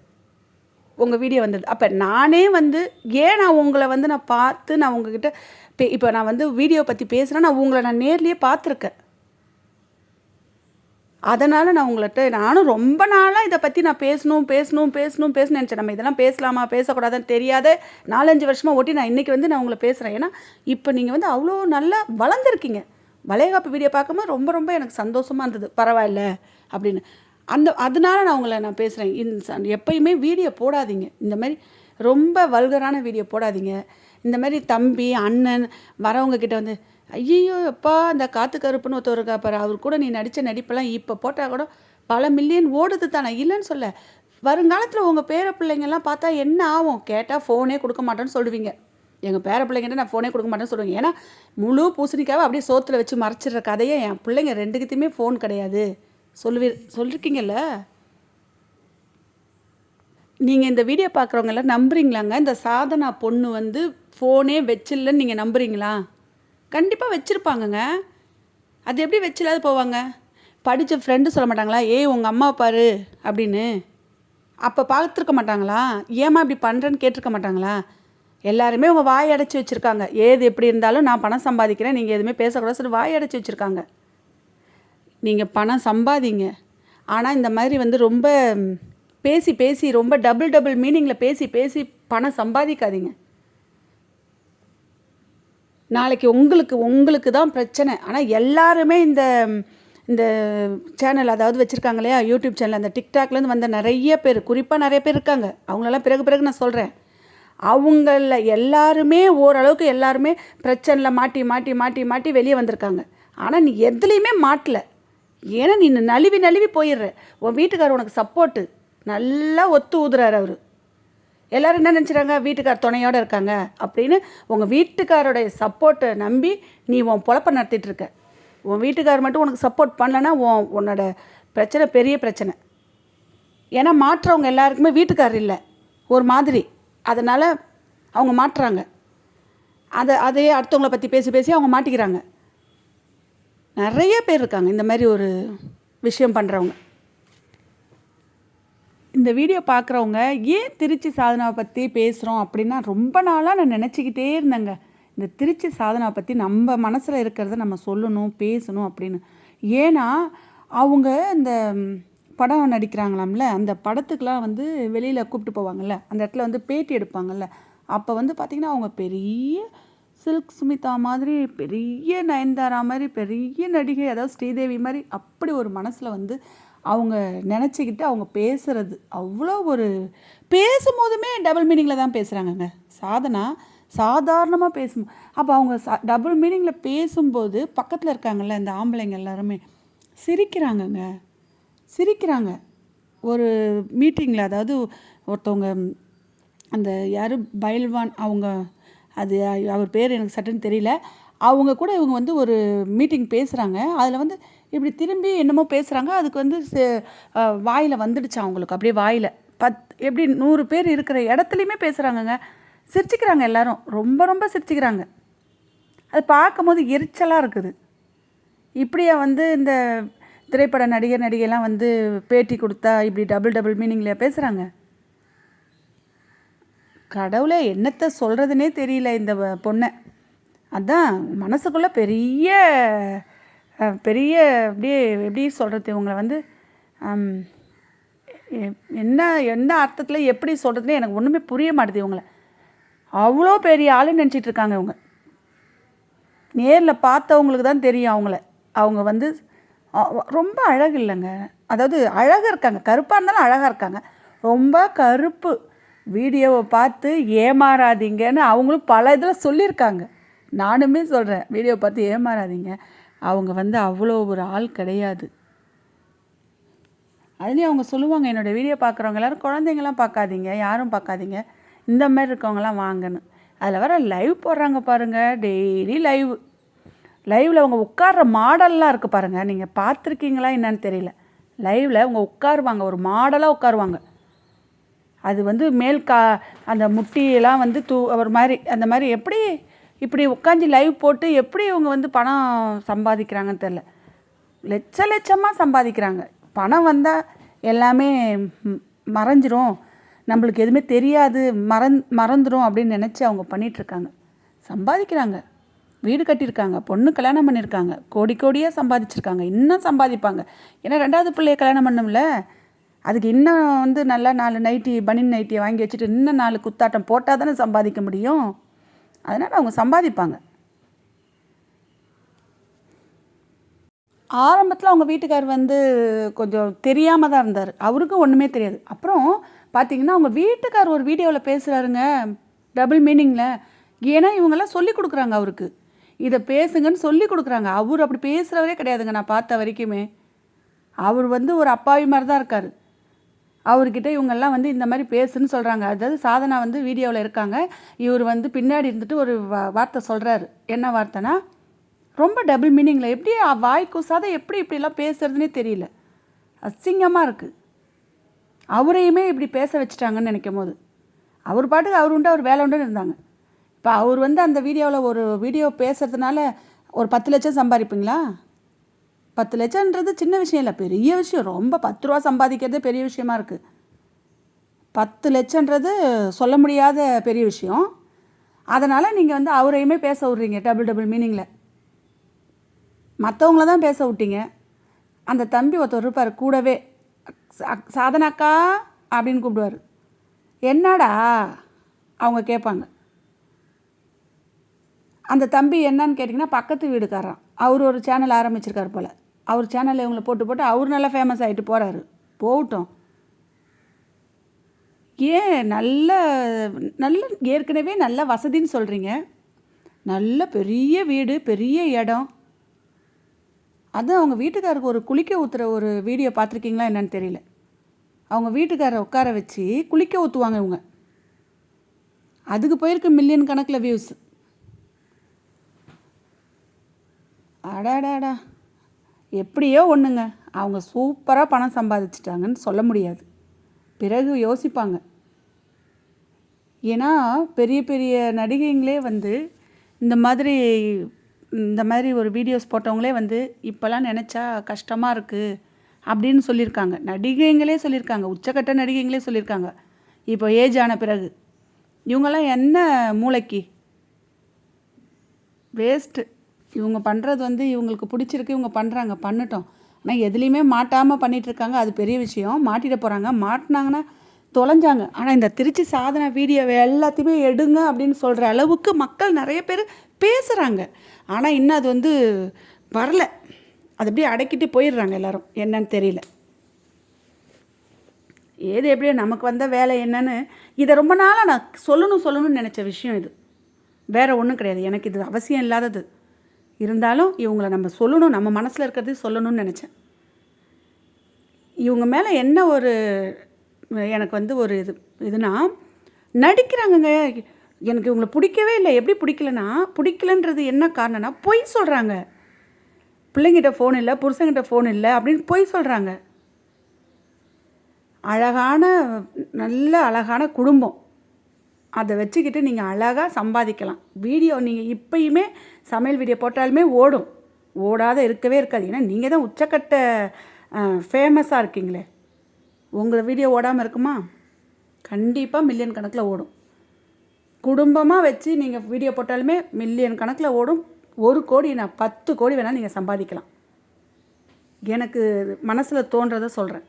உங்கள் வீடியோ வந்துடுது. அப்போ நானே வந்து ஏன் நான் உங்களை வந்து நான் பார்த்து நான் உங்ககிட்ட பே இப்போ நான் வந்து வீடியோ பற்றி பேசுகிறேன் நான் உங்களை நான் நேர்லேயே பார்த்துருக்கேன். அதனால் நான் உங்கள்கிட்ட நானும் ரொம்ப நாளாக இதை பற்றி நான் பேசணும் பேசணும் பேசணும் பேசணும் நினச்சேன். நம்ம இதெல்லாம் பேசலாமா பேசக்கூடாதுன்னு தெரியாத நாலஞ்சு வருஷமாக ஒட்டி நான் இன்றைக்கி வந்து நான் உங்களை பேசுகிறேன் ஏன்னா இப்போ நீங்கள் வந்து அவ்வளோ நல்லா வளர்ந்துருக்கீங்க. வளைகாப்பு வீடியோ பார்க்கும்போது ரொம்ப ரொம்ப எனக்கு சந்தோஷமாக இருந்தது. பரவாயில்ல அப்படின்னு. அந்த அதனால நான் உங்களை நான் பேசுகிறேன் இந்த எப்பயுமே வீடியோ போடாதீங்க. இந்த மாதிரி ரொம்ப வல்கரான வீடியோ போடாதீங்க. இந்த மாதிரி தம்பி அண்ணன் வரவங்க கிட்ட வந்து ஐயோ எப்பா அந்த காத்து கருப்புன்னு ஒருத்தர் இருக்கா பாரு அவர் கூட நீ நடித்த நடிப்பெல்லாம் இப்போ போட்டால் கூட பல மில்லியன் ஓடுது தானே. இல்லைன்னு சொல்ல. வருங்காலத்தில் உங்கள் பேர பிள்ளைங்கெல்லாம் பார்த்தா என்ன ஆகும்? கேட்டால் ஃபோனே கொடுக்க மாட்டேன்னு சொல்லுவீங்க. எங்கள் பேர பிள்ளைங்கிட்ட நான் ஃபோனே கொடுக்க மாட்டேன்னு சொல்லுவேன் ஏன்னா முழு பூசணிக்காவை அப்படியே சோத்தில் வச்சு மறைச்சிடுற கதையை என் பிள்ளைங்க ரெண்டுக்கிட்டையுமே ஃபோன் கிடையாது. சொல்லுவீ சொல்லியிருக்கீங்கல்ல நீங்கள் இந்த வீடியோ பார்க்குறவங்கெல்லாம் நம்புறீங்களாங்க? இந்த சாதனா பொண்ணு வந்து ஃபோனே வச்சிடலன்னு நீங்கள் நம்புறீங்களா? கண்டிப்பாக வச்சுருப்பாங்கங்க. அது எப்படி வச்சில்லாத போவாங்க? படித்த ஃப்ரெண்டு சொல்ல மாட்டாங்களா? ஏய் உங்கள் அம்மா பாரு அப்படின்னு. அப்போ பார்த்துருக்க மாட்டாங்களா? ஏம்மா இப்படி பண்ணுறேன்னு கேட்டிருக்க மாட்டாங்களா? எல்லாருமே உங்கள் வாய் அடைச்சி வச்சுருக்காங்க. ஏது எப்படி இருந்தாலும் நான் பணம் சம்பாதிக்கிறேன் நீங்கள் எதுவுமே பேசக்கூடாது சொல்லி வாய் அடைச்சி வச்சுருக்காங்க. நீங்கள் பணம் சம்பாதிங்க. ஆனால் இந்த மாதிரி வந்து ரொம்ப பேசி பேசி ரொம்ப டபுள் டபுள் மீனிங்கில் பேசி பேசி பணம் சம்பாதிக்காதீங்க. நாளைக்கு உங்களுக்கு உங்களுக்கு தான் பிரச்சனை. ஆனால் எல்லாருமே இந்த இந்த சேனல் அதாவது வச்சுருக்காங்க இல்லையா யூடியூப் சேனல் அந்த டிக்டாக்லேருந்து வந்த நிறைய பேர் குறிப்பாக நிறைய பேர் இருக்காங்க. அவங்களெல்லாம் பிறகு பிறகு நான் சொல்கிறேன் அவங்கள எல்லாருமே ஓரளவுக்கு எல்லாருமே பிரச்சனையில் மாட்டி மாட்டி மாட்டி மாட்டி வெளியே வந்திருக்காங்க. ஆனால் நீ எதுலேயுமே மாட்டல. ஏன்னா நீ நழுவி நழுவி போயிடுற. உன் வீட்டுக்காரர் உனக்கு சப்போர்ட்டு நல்லா ஒத்து ஊதுறாரு அவர். எல்லோரும் என்ன நினச்சிறாங்க? வீட்டுக்கார் துணையோடு இருக்காங்க அப்படின்னு உங்கள் வீட்டுக்காரோடைய சப்போர்ட்டை நம்பி நீ உன் பொழப்ப நடத்திட்டுருக்க உன் வீட்டுக்கார் மட்டும் உனக்கு சப்போர்ட் பண்ணலன்னா உன் உன்னோட பிரச்சனை பெரிய பிரச்சனை. ஏன்னா மாற்றுறவங்க எல்லாருக்குமே வீட்டுக்காரர் இல்லை. ஒரு மாதிரி. அதனால் அவங்க மாட்டுறாங்க அதை அதையே அடுத்தவங்கள பற்றி பேசி பேசி அவங்க மாட்டிக்கிறாங்க. நிறைய பேர் இருக்காங்க. இந்த மாதிரி ஒரு விஷயம் பண்ணுறவங்க இந்த வீடியோ பார்க்குறவங்க ஏன் திருச்சி சாதனாவை பற்றி பேசுகிறோம் அப்படின்னா ரொம்ப நாளாக நான் நினச்சிக்கிட்டே இருந்தேங்க. இந்த திருச்சி சாதனாவை பற்றி நம்ம மனசில் இருக்கிறத நம்ம சொல்லணும் பேசணும் அப்படின்னு. ஏன்னா அவங்க இந்த படம் நடிக்கிறாங்களாம்ல அந்த படத்துக்கெலாம் வந்து வெளியில் கூப்பிட்டு போவாங்கல்ல அந்த இடத்துல வந்து பேட்டி எடுப்பாங்கல்ல. அப்போ வந்து பார்த்திங்கன்னா அவங்க பெரிய சில்க் சுமிதா மாதிரி பெரிய நயன்தாரா மாதிரி பெரிய நடிகை அதாவது ஸ்ரீதேவி மாதிரி அப்படி ஒரு மனசில் வந்து அவங்க நினச்சிக்கிட்டு அவங்க பேசுகிறது அவ்வளோ ஒரு பேசும்போதுமே டபுள் மீனிங்கில் தான் பேசுகிறாங்கங்க சாதனா சாதாரணமாக பேசும். அப்போ அவங்க சா டபுள் மீனிங்கில் பேசும்போது பக்கத்தில் இருக்காங்கல்ல இந்த ஆம்பளைங்க எல்லாருமே சிரிக்கிறாங்கங்க. சிரிக்கிறாங்க. ஒரு மீட்டிங்கில் அதாவது ஒருத்தவங்க அந்த யார்? பைல்வான் அவங்க அது அவர் பேர் எனக்கு சட்டுன்னு தெரியல. அவங்க கூட இவங்க வந்து ஒரு மீட்டிங் பேசுகிறாங்க அதில் வந்து இப்படி திரும்பி என்னமோ பேசுகிறாங்க அதுக்கு வந்து வாயில் வந்துடுச்சு அவங்களுக்கு. அப்படியே வாயில். பத் எப்படி நூறு பேர் இருக்கிற இடத்துலையுமே பேசுகிறாங்கங்க சிரிச்சுக்கிறாங்க எல்லாரும். ரொம்ப ரொம்ப சிரிச்சுக்கிறாங்க. அது பார்க்கும்போது எரிச்சலாக இருக்குது. இப்படியா வந்து இந்த திரைப்பட நடிகர் நடிகைலாம் வந்து பேட்டி கொடுத்தா இப்படி டபுள் டபுள் மீனிங்லையா பேசுகிறாங்க கடவுளே என்னத்தை சொல்கிறதுனே தெரியல இந்த வ- பொண்ணை. அதான் மனசுக்குள்ளே பெரிய பெரிய அப்படியே எப்படி சொல்கிறது இவங்களை வந்து ஹம், என்ன எந்த அர்த்தத்தில் எப்படி சொல்கிறதுனே எனக்கு ஒன்றுமே புரிய மாட்டுது இவங்கள. அவ்வளோ பெரிய ஆளுன்னு நினச்சிட்டு இருக்காங்க இவங்க. நேரில் பார்த்தவங்களுக்கு தான் தெரியும் அவங்கள. அவங்க வந்து ரொம்ப அழகு இல்லைங்க. அதாவது அழகாக இருக்காங்க. கருப்பாக இருந்தாலும் அழகாக இருக்காங்க. ரொம்ப கருப்பு. வீடியோவை பார்த்து ஏமாறாதீங்கன்னு அவங்களும் பல இதில் சொல்லியிருக்காங்க. நானுமே சொல்கிறேன் வீடியோ பார்த்து ஏமாறாதீங்க. அவங்க வந்து அவ்வளோ ஒரு ஆள் கிடையாது. அதுலேயும் அவங்க சொல்லுவாங்க என்னோட வீடியோ பார்க்குறவங்க எல்லாரும் குழந்தைங்களாம் பார்க்காதீங்க யாரும் பார்க்காதீங்க. இந்த மாதிரி இருக்கவங்களாம் வாங்கன்னு. அதில் வர லைவ் போடுறாங்க பாருங்கள் டெய்லி லைவ் லைவில் அவங்க உட்கார்ற மாடல்லாம் இருக்குது பாருங்கள் நீங்கள் பார்த்துருக்கீங்களா என்னன்னு தெரியல. லைவில் அவங்க உட்காருவாங்க ஒரு மாடலாக உட்காருவாங்க. அது வந்து மேல் கா அந்த முட்டியெல்லாம் வந்து தூ ஒரு மாதிரி அந்த மாதிரி எப்படி இப்படி உட்காந்து லைவ் போட்டு எப்படி இவங்க வந்து பணம் சம்பாதிக்கிறாங்கன்னு தெரில லட்ச லட்சமாக சம்பாதிக்கிறாங்க. பணம் வந்தால் எல்லாமே மறைஞ்சிரும். நம்மளுக்கு எதுவுமே தெரியாது. மறந் மறந்துடும் அப்படின்னு நினச்சி அவங்க பண்ணிகிட்ருக்காங்க சம்பாதிக்கிறாங்க. வீடு கட்டியிருக்காங்க. பொண்ணு கல்யாணம் பண்ணியிருக்காங்க. கோடி கோடியாக சம்பாதிச்சிருக்காங்க. இன்னும் சம்பாதிப்பாங்க. ஏன்னா ரெண்டாவது பிள்ளைய கல்யாணம் பண்ணோம்ல அதுக்கு இன்னும் வந்து நல்லா நாலு நைட்டி பனின் நைட்டியை வாங்கி வச்சுட்டு இன்னும் நாலு குத்தாட்டம் போட்டால் தானே சம்பாதிக்க முடியும்? அதனால் அவங்க சம்பாதிப்பாங்க. ஆரம்பத்தில் அவங்க வீட்டுக்கார் வந்து கொஞ்சம் தெரியாமல் தான் இருந்தார். அவருக்கும் ஒன்றுமே தெரியாது. அப்புறம் பார்த்தீங்கன்னா அவங்க வீட்டுக்கார் ஒரு வீடியோவில் பேசுகிறாருங்க டபுள் மீனிங்கில் ஏன்னா இவங்கெல்லாம் சொல்லி கொடுக்குறாங்க அவருக்கு. இதை பேசுங்கன்னு சொல்லி கொடுக்குறாங்க. அவர் அப்படி பேசுகிறவரே கிடையாதுங்க நான் பார்த்த வரைக்குமே. அவர் வந்து ஒரு அப்பாவி மாதிரி தான் இருக்கார். அவர்கிட்ட இவங்கெல்லாம் வந்து இந்த மாதிரி பேசுன்னு சொல்கிறாங்க அதாவது சாதனா வந்து வீடியோவில் இருக்காங்க. இவர் வந்து பின்னாடி இருந்துட்டு ஒரு வார்த்தை சொல்கிறாரு என்ன வார்த்தைனா ரொம்ப டபுள் மீனிங்கில் எப்படி வாய் கூசாத எப்படி இப்படிலாம் பேசுறதுனே தெரியல. அசிங்கமாக இருக்குது அவரையுமே இப்படி பேச வச்சுட்டாங்கன்னு நினைக்கும் போது அவர் பாட்டுக்கு அவர் உண்டு அவர் வேலை உண்டுன்னு இருந்தாங்க. இப்போ அவர் வந்து அந்த வீடியோவில் ஒரு வீடியோ பேசுறதுனால ஒரு பத்து லட்சம் சம்பாதிப்பீங்களா பத்து லட்சம்ன்றது சின்ன விஷயம் இல்லை பெரிய விஷயம். ரொம்ப பத்து ரூபா சம்பாதிக்கிறதே பெரிய விஷயமா இருக்குது பத்து லட்சன்றது சொல்ல முடியாத பெரிய விஷயம். அதனால் நீங்கள் வந்து அவரையுமே பேச விட்றீங்க டபுள் டபுள் மீனிங்கில் மற்றவங்கள தான் பேச விட்டீங்க. அந்த தம்பி ஒருத்தர் இருப்பார் கூடவே. சா- சாதனாக்கா அப்படின்னு கூப்பிடுவார். என்னடா? அவங்க கேட்பாங்க. அந்த தம்பி என்னன்னு கேட்டிங்கன்னா பக்கத்து வீடுக்காரன் அவர் ஒரு சேனல் ஆரம்பிச்சிருக்கார் போல். அவர் சேனலில் இவங்களை போட்டு போட்டு அவர் நல்லா ஃபேமஸ் ஆகிட்டு போகிறாரு போகட்டும். ஏன் நல்ல நல்ல ஏற்கனவே நல்ல வசதின்னு சொல்கிறீங்க நல்ல பெரிய வீடு பெரிய இடம். அதுதான் அவங்க வீட்டுக்காருக்கு ஒரு குளிக்க ஊற்றுற ஒரு வீடியோ பார்த்துருக்கீங்களா என்னன்னு தெரியல. அவங்க வீட்டுக்காரரை உட்கார வச்சு குளிக்க ஊற்றுவாங்க இவங்க. அதுக்கு போயிருக்கு மில்லியன் கணக்கில் வியூஸ் அடாடாடா. எப்படியோ ஒன்றுங்க அவங்க சூப்பராக பணம் சம்பாதிச்சிட்டாங்கன்னு சொல்ல முடியாது. பிறகு யோசிப்பாங்க. ஏன்னா பெரிய பெரிய நடிகைங்களே வந்து இந்த மாதிரி இந்த மாதிரி ஒரு வீடியோஸ் போட்டவங்களே வந்து இப்போல்லாம் நினச்சா கஷ்டமாக இருக்குது அப்படின்னு சொல்லியிருக்காங்க. நடிகைங்களே சொல்லியிருக்காங்க. உச்சக்கட்ட நடிகைங்களே சொல்லியிருக்காங்க. இப்போ ஏஜ் ஆன பிறகு. இவங்கெல்லாம் என்ன மூளைக்கு? வேஸ்ட்டு. இவங்க பண்ணுறது வந்து இவங்களுக்கு பிடிச்சிருக்கு இவங்க பண்ணுறாங்க பண்ணட்டும். ஆனால் எதுலேயுமே மாட்டாமல் பண்ணிகிட்ருக்காங்க இருக்காங்க அது பெரிய விஷயம். மாட்டிட போகிறாங்க மாட்டினாங்கன்னா தொலைஞ்சாங்க. ஆனால் இந்த திருச்சி சாதனை வீடியோவை எல்லாத்தையுமே எடுங்க அப்படின்னு சொல்கிற அளவுக்கு மக்கள் நிறைய பேர் பேசுகிறாங்க ஆனால் இன்னும் அது வந்து வரல. அது அப்படியே அடக்கிட்டு போயிடுறாங்க எல்லோரும். என்னன்னு தெரியல. ஏது எப்படியோ நமக்கு வந்த வேலை என்னன்னு இதை ரொம்ப நாளாக நான் சொல்லணும் சொல்லணும்னு நினச்ச விஷயம் இது. வேறு ஒன்றும் கிடையாது. எனக்கு இது அவசியம் இல்லாதது. இருந்தாலும் இவங்களை நம்ம சொல்லணும் நம்ம மனசில் இருக்கிறது சொல்லணும்னு நினச்சேன். இவங்க மேலே என்ன ஒரு எனக்கு வந்து ஒரு இது இதுனா நடிக்கிறாங்கங்க. எனக்கு இவங்களை பிடிக்கவே இல்லை. எப்படி பிடிக்கலன்னா பிடிக்கலன்றது என்ன காரணம்னா பொய் சொல்கிறாங்க பிள்ளைங்கிட்ட ஃபோன் இல்லை புருஷங்கிட்ட ஃபோன் இல்லை அப்படின்னு பொய் சொல்கிறாங்க அழகான நல்ல அழகான குடும்பம். அதை வச்சுக்கிட்டு நீங்கள் அழகாக சம்பாதிக்கலாம். வீடியோ நீங்கள் இப்பயுமே சமையல் வீடியோ போட்டாலுமே ஓடும். ஓடாத இருக்கவே இருக்காது. ஏன்னா நீங்கள் தான் உச்சக்கட்ட ஃபேமஸாக இருக்கீங்களே. உங்கள் வீடியோ ஓடாமல் இருக்குமா? கண்டிப்பாக மில்லியன் கணக்கில் ஓடும். குடும்பமாக வச்சு நீங்கள் வீடியோ போட்டாலுமே மில்லியன் கணக்கில் ஓடும். ஒரு கோடி நான் பத்து கோடி வேணால் நீங்கள் சம்பாதிக்கலாம். எனக்கு மனசில் தோன்றதை சொல்கிறேன்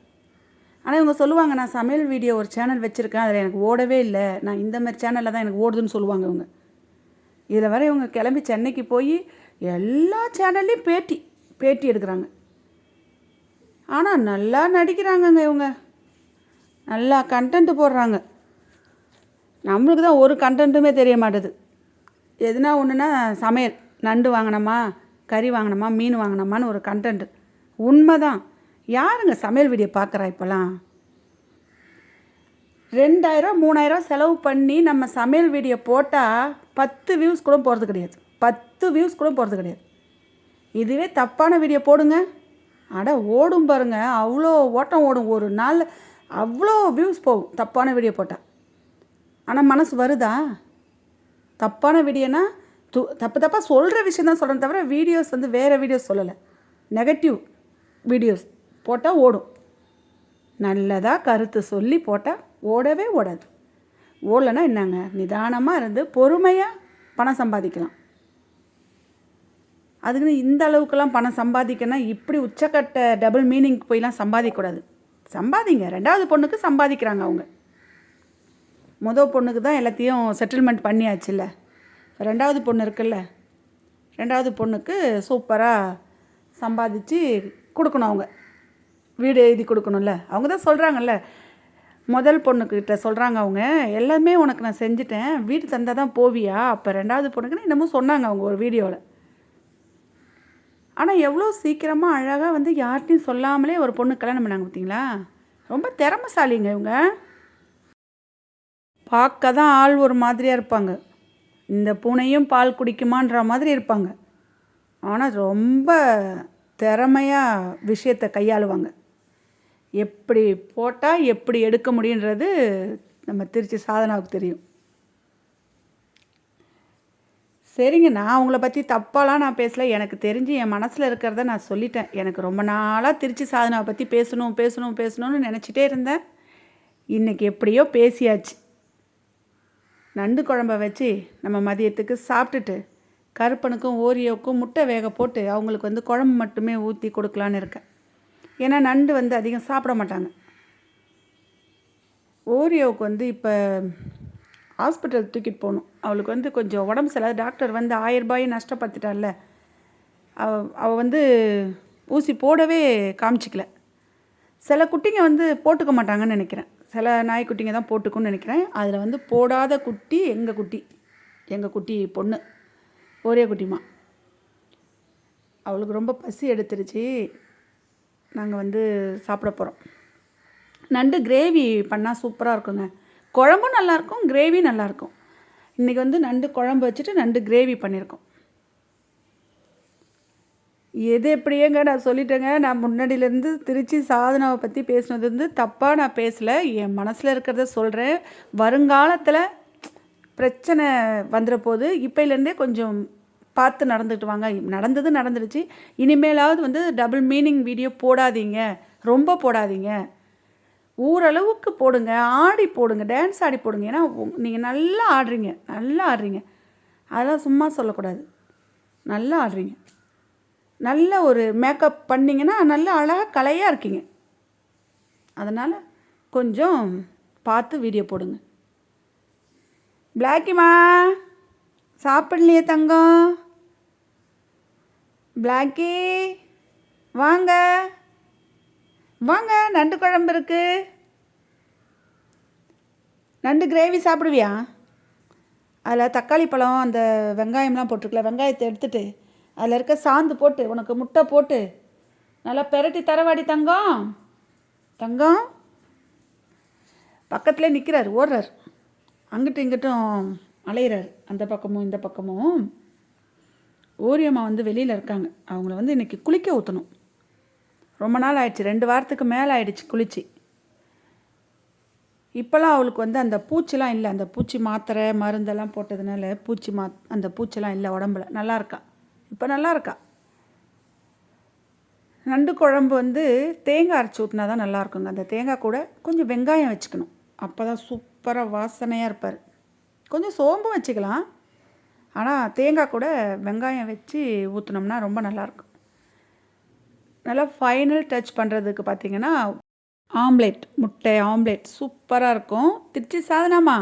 ஆனால் இவங்க சொல்லுவாங்க நான் சமையல் வீடியோ ஒரு சேனல் வச்சுருக்கேன். அதில் எனக்கு ஓடவே இல்லை. நான் இந்த மாதிரி சேனலில் தான் எனக்கு ஓடுதுன்னு சொல்லுவாங்க இவங்க. இதில் வர இவங்க கிளம்பி சென்னைக்கு போய் எல்லா சேனல்லையும் பேட்டி பேட்டி எடுக்கிறாங்க. ஆனால் நல்லா நடிக்கிறாங்கங்க இவங்க. நல்லா கண்டென்ட் போடுறாங்க. நம்மளுக்கு தான் ஒரு கண்டென்ட்டுமே தெரிய மாட்டுது. எதுனா ஒன்றுனா சமையல். நண்டு வாங்கினோமா கறி வாங்கினோமா மீன் வாங்கினோமான்னு ஒரு கண்டென்ட் உண்மை தான். யாருங்க சமையல் வீடியோ பார்க்குறா இப்போலாம்? ரெண்டாயிரம் மூணாயிரம் செலவு பண்ணி நம்ம சமையல் வீடியோ போட்டால் பத்து வியூஸ் கூட போகிறது கிடையாது. பத்து வியூஸ் கூட போகிறது கிடையாது. இதுவே தப்பான வீடியோ போடுங்க. அட ஓடும் பாருங்க. அவ்வளோ ஓட்டம் ஓடும். ஒரு நாள் அவ்வளோ வியூஸ் போகும் தப்பான வீடியோ போட்டால் ஆனால் மனசு வருதா? தப்பான வீடியோனா து தப்பு தப்பாக சொல்கிற விஷயம் தான் சொல்கிறேன் தவிர வீடியோஸ் வந்து வேறு வீடியோஸ் சொல்லலை. நெகட்டிவ் வீடியோஸ் போட்டால் ஓடும். நல்லதாக கருத்து சொல்லி போட்டால் ஓடவே ஓடாது. ஓடலைன்னா என்னங்க? நிதானமாக இருந்து பொறுமையாக பணம் சம்பாதிக்கலாம். அதுக்குன்னு இந்த அளவுக்கெல்லாம் பணம் சம்பாதிக்கணும்னா இப்படி உச்சக்கட்ட டபுள் மீனிங்க்கு போயெலாம் சம்பாதிக்கக்கூடாது. சம்பாதிங்க. ரெண்டாவது பொண்ணுக்கு சம்பாதிக்கிறாங்க அவங்க. முதல் பொண்ணுக்கு தான் எல்லாத்தையும் செட்டில்மெண்ட் பண்ணியாச்சுல்ல. ரெண்டாவது பொண்ணு இருக்குல்ல. ரெண்டாவது பொண்ணுக்கு சூப்பராக சம்பாதிச்சு கொடுக்கணும் அவங்க. வீடு எழுதி கொடுக்கணும்ல. அவங்க தான் சொல்கிறாங்கல்ல முதல் பொண்ணுக்கிட்ட சொல்கிறாங்க அவங்க எல்லாமே உனக்கு நான் செஞ்சுட்டேன். வீடு தந்தால் தான் போவியா? அப்போ ரெண்டாவது பொண்ணுக்குன்னு என்னமோ சொன்னாங்க அவங்க ஒரு வீடியோவில் ஆனால் எவ்வளோ சீக்கிரமாக அழகாக வந்து யார்கிட்டையும் சொல்லாமலே ஒரு பொண்ணு கல்யாணம் பண்ணாங்க பார்த்தீங்களா ரொம்ப திறமைசாலிங்க இவங்க. பார்க்க தான் ஆள் ஒரு மாதிரியாக இருப்பாங்க. இந்த பூனையும் பால் குடிக்குமான்ற மாதிரி இருப்பாங்க. ஆனால் ரொம்ப திறமையாக விஷயத்தை கையாளுவாங்க. எப்படி போட்டால் எப்படி எடுக்க முடியுன்றது நம்ம திருச்சி சாதனாவுக்கு தெரியும். சரிங்க நான் அவங்கள பற்றி தப்பாலாம் நான் பேசல. எனக்கு தெரிஞ்சு என் மனசில் இருக்கிறத நான் சொல்லிட்டேன். எனக்கு ரொம்ப நாளாக திருச்சி சாதனாவை பற்றி பேசணும் பேசணும் பேசணும்னு நினச்சிட்டே இருந்தேன். இன்றைக்கி எப்படியோ பேசியாச்சு. நண்டு குழம்ப வச்சு நம்ம மதியத்துக்கு சாப்பிட்டுட்டு கருப்பனுக்கும் ஓரியோவுக்கும் முட்டை வேக போட்டு அவங்களுக்கு வந்து குழம்பு மட்டுமே ஊற்றி கொடுக்கலான்னு இருக்கேன். ஏன்னா நண்டு வந்து அதிகம் சாப்பிட மாட்டாங்க. ஓரியோவுக்கு வந்து இப்போ ஹாஸ்பிட்டல் தூக்கிட்டு போகணும். அவளுக்கு வந்து கொஞ்சம் உடம்பு சரியில்லாத டாக்டர் வந்து ஆயிரரூபாயும் நஷ்டப்படுத்திட்டால அவ அவள் வந்து ஊசி போடவே காமிச்சிக்கல. சில குட்டிங்க வந்து போட்டுக்க மாட்டாங்கன்னு நினைக்கிறேன். சில நாய்க்குட்டிங்க தான் போட்டுக்கும்னு நினைக்கிறேன். அதில் வந்து போடாத குட்டி எங்கள் குட்டி? எங்கள் குட்டி பொண்ணு. ஒரே குட்டிமா அவளுக்கு ரொம்ப பசி எடுத்துருச்சு. நாங்கள் வந்து சாப்பிட போகிறோம் நண்டு கிரேவி பண்ணால் சூப்பராக இருக்குங்க. குழம்பும் நல்லாயிருக்கும் கிரேவி நல்லாயிருக்கும் இன்றைக்கி வந்து நண்டு குழம்பு வச்சுட்டு நண்டு கிரேவி பண்ணியிருக்கோம் எது எப்படியேங்க நான் சொல்லிட்டேங்க நான் முன்னாடியிலேருந்து திருச்சி சாதனாவை பற்றி பேசுனது வந்து தப்பாக நான் பேசலை. என் மனசில் இருக்கிறத சொல்கிறேன் வருங்காலத்தில் பிரச்சனை வந்துட போது இப்போலேருந்தே கொஞ்சம் பார்த்து நடந்துட்டு வாங்க. நடந்தது நடந்துடுச்சு. இனிமேலாவது வந்து டபுள் மீனிங் வீடியோ போடாதீங்க. ரொம்ப போடாதீங்க. ஓரளவுக்கு போடுங்க. ஆடி போடுங்க. டான்ஸ் ஆடி போடுங்க. ஏன்னா நீங்கள் நல்லா ஆடுறீங்க. நல்லா ஆடுறீங்க. அதெல்லாம் சும்மா சொல்லக்கூடாது. நல்லா ஆடுறீங்க. நல்ல ஒரு மேக்கப் பண்ணிங்கன்னா நல்ல அழகாக கலையாக இருக்கீங்க. அதனால் கொஞ்சம் பார்த்து வீடியோ போடுங்க. பிளாக்கிமா சாப்பிடலையே தங்கம்? பிளாக்கி வாங்க. வாங்க நண்டு குழம்பு இருக்கு. நண்டு கிரேவி சாப்பிடுவியா? அதில் தக்காளி பழம் அந்த வெங்காயம்லாம் போட்டிருக்கல வெங்காயத்தை எடுத்துட்டு அதில் இருக்க சாந்து போட்டு உனக்கு முட்டை போட்டு நல்லா பெரட்டி தரவாடி தங்கம். தங்கம். பக்கத்துலேயே நிற்கிறார் ஓடுறார். அங்கிட்டும் இங்கிட்டும் அலையிறார். அந்த பக்கமும் இந்த பக்கமும். ஓரியம்மா வந்து வெளியில் இருக்காங்க. அவங்கள வந்து இன்றைக்கி குளிக்க ஊற்றணும் ரொம்ப நாள் ஆயிடுச்சு. ரெண்டு வாரத்துக்கு மேலே ஆயிடுச்சு குளிச்சு. இப்போல்லாம் அவளுக்கு வந்து அந்த பூச்சிலாம் இல்லை. அந்த பூச்சி மாத்திரை மருந்தெல்லாம் போட்டதுனால பூச்சி மா அந்த பூச்சிலாம் இல்லை உடம்புல. நல்லா இருக்கா? இப்போ நல்லா இருக்கா? நண்டு குழம்பு வந்து தேங்காய் அரைச்சி ஊற்றினா தான் நல்லாயிருக்குங்க அந்த தேங்காய் கூட கொஞ்சம் வெங்காயம் வச்சுக்கணும். அப்போ தான் சூப்பராக வாசனையாக இருப்பார். கொஞ்சம் சோம்பு வச்சுக்கலாம். ஆனால் தேங்காய் கூட வெங்காயம் வச்சு ஊற்றினோம்னா ரொம்ப நல்லாயிருக்கும் நல்லா ஃபைனல் டச் பண்ணுறதுக்கு பார்த்தீங்கன்னா ஆம்லேட் முட்டை ஆம்லேட் சூப்பராக இருக்கும். திருச்சி சாதனாமா?